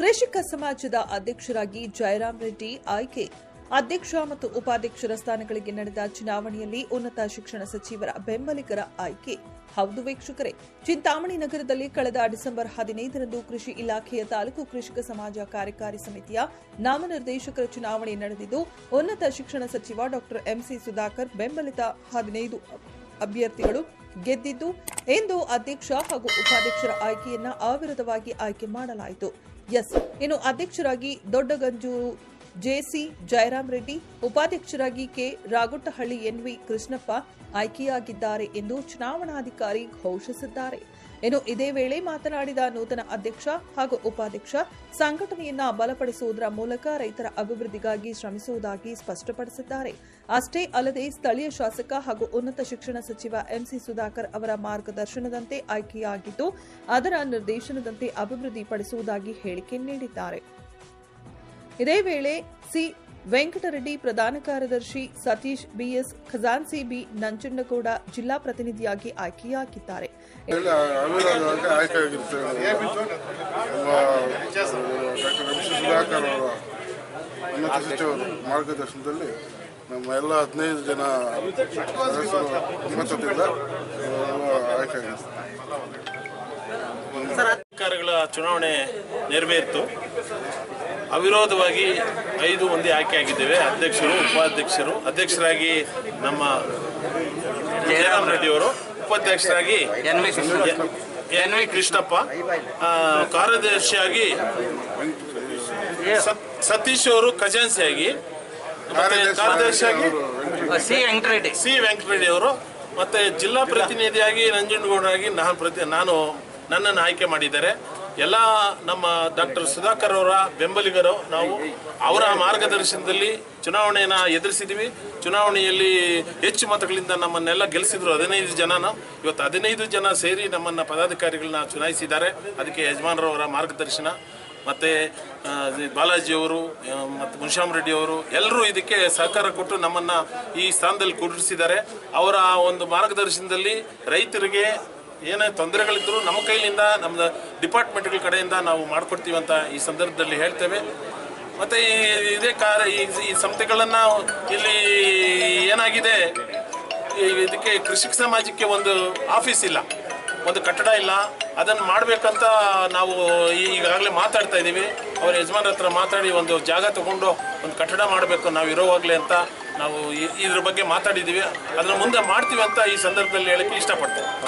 ಕೃಷಿಕ ಸಮಾಜದ ಅಧ್ಯಕ್ಷರಾಗಿ ಜಯರಾಮ್ ರೆಡ್ಡಿ ಆಯ್ಕೆ. ಅಧ್ಯಕ್ಷ ಮತ್ತು ಉಪಾಧ್ಯಕ್ಷರ ಸ್ಥಾನಗಳಿಗೆ ನಡೆದ ಚುನಾವಣೆಯಲ್ಲಿ ಉನ್ನತ ಶಿಕ್ಷಣ ಸಚಿವರ ಬೆಂಬಲಿಗರ ಆಯ್ಕೆ. ಹೌದು ವೀಕ್ಷಕರೇ, ಚಿಂತಾಮಣಿ ನಗರದಲ್ಲಿ ಕಳೆದ ಡಿಸೆಂಬರ್ ಹದಿನೈದರಂದು ಕೃಷಿ ಇಲಾಖೆಯ ತಾಲೂಕು ಕೃಷಿಕ ಸಮಾಜ ಕಾರ್ಯಕಾರಿ ಸಮಿತಿಯ ನಾಮನಿರ್ದೇಶಕರ ಚುನಾವಣೆ ನಡೆದಿದ್ದು, ಉನ್ನತ ಶಿಕ್ಷಣ ಸಚಿವ ಡಾ ಎಂಸಿ ಸುಧಾಕರ್ ಬೆಂಬಲಿತ ಹದಿನೈದು ಅಭ್ಯರ್ಥಿಗಳು ಗೆದ್ದಿದ್ದು ಇಂದು ಅಧ್ಯಕ್ಷ ಹಾಗೂ ಉಪಾಧ್ಯಕ್ಷರ ಆಯ್ಕೆಯನ್ನ ಅವಿರೋಧವಾಗಿ ಆಯ್ಕೆ ಮಾಡಲಾಯಿತು. ಎಸ್ ಇನ್ನು ಅಧ್ಯಕ್ಷರಾಗಿ ದೊಡ್ಡಗಂಜೂರು ಜೆಸಿ ಜಯರಾಮ್ ರೆಡ್ಡಿ, ಉಪಾಧ್ಯಕ್ಷರಾಗಿ ಕೆ. ರಾಗುಟ್ಟಹಳ್ಳಿ ಎನ್ವಿ ಕೃಷ್ಣಪ್ಪ ಆಯ್ಕೆಯಾಗಿದ್ದಾರೆ ಎಂದು ಚುನಾವಣಾಧಿಕಾರಿ ಘೋಷಿಸಿದ್ದಾರೆ. ಇನ್ನು ಇದೇ ವೇಳೆ ಮಾತನಾಡಿದ ನೂತನ ಅಧ್ಯಕ್ಷ ಹಾಗೂ ಉಪಾಧ್ಯಕ್ಷ, ಸಂಘಟನೆಯನ್ನ ಬಲಪಡಿಸುವುದರ ಮೂಲಕ ರೈತರ ಅಭಿವೃದ್ಧಿಗಾಗಿ ಶ್ರಮಿಸುವುದಾಗಿ ಸ್ಪಷ್ಟಪಡಿಸಿದ್ದಾರೆ. ಅಷ್ಟೇ ಅಲ್ಲದೆ ಸ್ಥಳೀಯ ಶಾಸಕ ಹಾಗೂ ಉನ್ನತ ಶಿಕ್ಷಣ ಸಚಿವ ಎಂಸಿ ಸುಧಾಕರ್ ಅವರ ಮಾರ್ಗದರ್ಶನದಂತೆ ಆಯ್ಕೆಯಾಗಿದ್ದು, ಅದರ ನಿರ್ದೇಶನದಂತೆ ಅಭಿವೃದ್ಧಿಪಡಿಸುವುದಾಗಿ ಹೇಳಿಕೆ ನೀಡಿದ್ದಾರೆ. ಇದೇ ವೇಳೆ ಸಿ ವೆಂಕಟರೆಡ್ಡಿ ಪ್ರಧಾನ ಕಾರ್ಯದರ್ಶಿ ಸತೀಶ್ ಬಿಎಸ್ ಖಜಾನ್ಸಿ ಬಿ ನಂಜುಂಡಗೌಡ ಜಿಲ್ಲಾ ಪ್ರತಿನಿಧಿಯಾಗಿ ಆಯ್ಕೆಯಾಗಿದ್ದಾರೆ. ಮಾರ್ಗದರ್ಶನದಲ್ಲಿ ನಮ್ಮ ಎಲ್ಲ ಹದಿನೈದು ಜನ ಒಮ್ಮತದಿಂದ ಸರ್ಕಾರಗಳ ಚುನಾವಣೆ ನೆರವೇರಿತು. ಅವಿರೋಧವಾಗಿ ಐದು ಮಂದಿ ಆಯ್ಕೆಯಾಗಿದ್ದೇವೆ ಅಧ್ಯಕ್ಷರು ಉಪಾಧ್ಯಕ್ಷರು ಅಧ್ಯಕ್ಷರಾಗಿ ನಮ್ಮ ಜಯರಾಮ್ ರೆಡ್ಡಿಯವರು ಉಪಾಧ್ಯಕ್ಷರಾಗಿ N V N V Krishnappa ಕಾರ್ಯದರ್ಶಿಯಾಗಿ ಸತ್- ಸತೀಶ್ ಅವರು ಖಜಾನ್ಸಿಯಾಗಿ ಕಾರ್ಯದರ್ಶಿಯಾಗಿ ಸಿ ವೆಂಕಟರೆಡ್ಡಿ. ಸಿ ವೆಂಕಟರೆಡ್ಡಿ ಅವರು ಮತ್ತೆ ಜಿಲ್ಲಾ ಪ್ರತಿನಿಧಿಯಾಗಿ ನಂಜನಗೌಡರಾಗಿ ನಾನು ಪ್ರತಿ ನಾನು ನನ್ನನ್ನು ಆಯ್ಕೆ ಮಾಡಿದ್ದಾರೆ. ಎಲ್ಲ ನಮ್ಮ ಡಾಕ್ಟರ್ ಸುಧಾಕರ್ ಅವರ ಬೆಂಬಲಿಗರು, ನಾವು ಅವರ ಮಾರ್ಗದರ್ಶನದಲ್ಲಿ ಚುನಾವಣೆಯನ್ನು ಎದುರಿಸಿದ್ವಿ. ಚುನಾವಣೆಯಲ್ಲಿ ಹೆಚ್ಚು ಮತಗಳಿಂದ ನಮ್ಮನ್ನೆಲ್ಲ ಗೆಲ್ಲಿಸಿದ್ರು ಹದಿನೈದು ಜನನ. ಇವತ್ತು ಹದಿನೈದು ಜನ ಸೇರಿ ನಮ್ಮನ್ನು ಪದಾಧಿಕಾರಿಗಳನ್ನ ಚುನಾಯಿಸಿದ್ದಾರೆ. ಅದಕ್ಕೆ ಯಜಮಾನರವರ ಮಾರ್ಗದರ್ಶನ. ಮತ್ತು ಬಾಲಾಜಿಯವರು ಮತ್ತು ಮುನ್ಶಾಮ್ ರೆಡ್ಡಿ ಅವರು ಎಲ್ಲರೂ ಇದಕ್ಕೆ ಸಹಕಾರ ಕೊಟ್ಟು ನಮ್ಮನ್ನು ಈ ಸ್ಥಾನದಲ್ಲಿ ಕೂಡಿಸಿದ್ದಾರೆ. ಅವರ ಒಂದು ಮಾರ್ಗದರ್ಶನದಲ್ಲಿ ರೈತರಿಗೆ ಏನೇ ತೊಂದರೆಗಳಿದ್ದರೂ ನಮ್ಮ ಕೈಲಿಂದ ನಮ್ಮ ಡಿಪಾರ್ಟ್ಮೆಂಟ್ಗಳ ಕಡೆಯಿಂದ ನಾವು ಮಾಡಿಕೊಡ್ತೀವಿ ಅಂತ ಈ ಸಂದರ್ಭದಲ್ಲಿ ಹೇಳ್ತೇವೆ. ಮತ್ತು ಇದೇ ಕಾರ ಈ ಸಂಸ್ಥೆಗಳನ್ನು ಇಲ್ಲಿ ಏನಾಗಿದೆ? ಇದಕ್ಕೆ ಕೃಷಿಕ ಸಮಾಜಕ್ಕೆ ಒಂದು ಆಫೀಸ್ ಇಲ್ಲ, ಒಂದು ಕಟ್ಟಡ ಇಲ್ಲ. ಅದನ್ನು ಮಾಡಬೇಕಂತ ನಾವು ಈಗಾಗಲೇ ಮಾತಾಡ್ತಾ ಇದ್ದೀವಿ. ಅವ್ರ ಯಜಮಾನ್ರ ಹತ್ರ ಮಾತಾಡಿ ಒಂದು ಜಾಗ ತಗೊಂಡು ಒಂದು ಕಟ್ಟಡ ಮಾಡಬೇಕು, ನಾವು ಇರೋವಾಗಲೇ ಅಂತ ನಾವು ಇದ್ರ ಬಗ್ಗೆ ಮಾತಾಡಿದ್ದೀವಿ. ಅದನ್ನು ಮುಂದೆ ಮಾಡ್ತೀವಿ ಅಂತ ಈ ಸಂದರ್ಭದಲ್ಲಿ ಹೇಳಕ್ಕೆ ಇಷ್ಟಪಡ್ತೇವೆ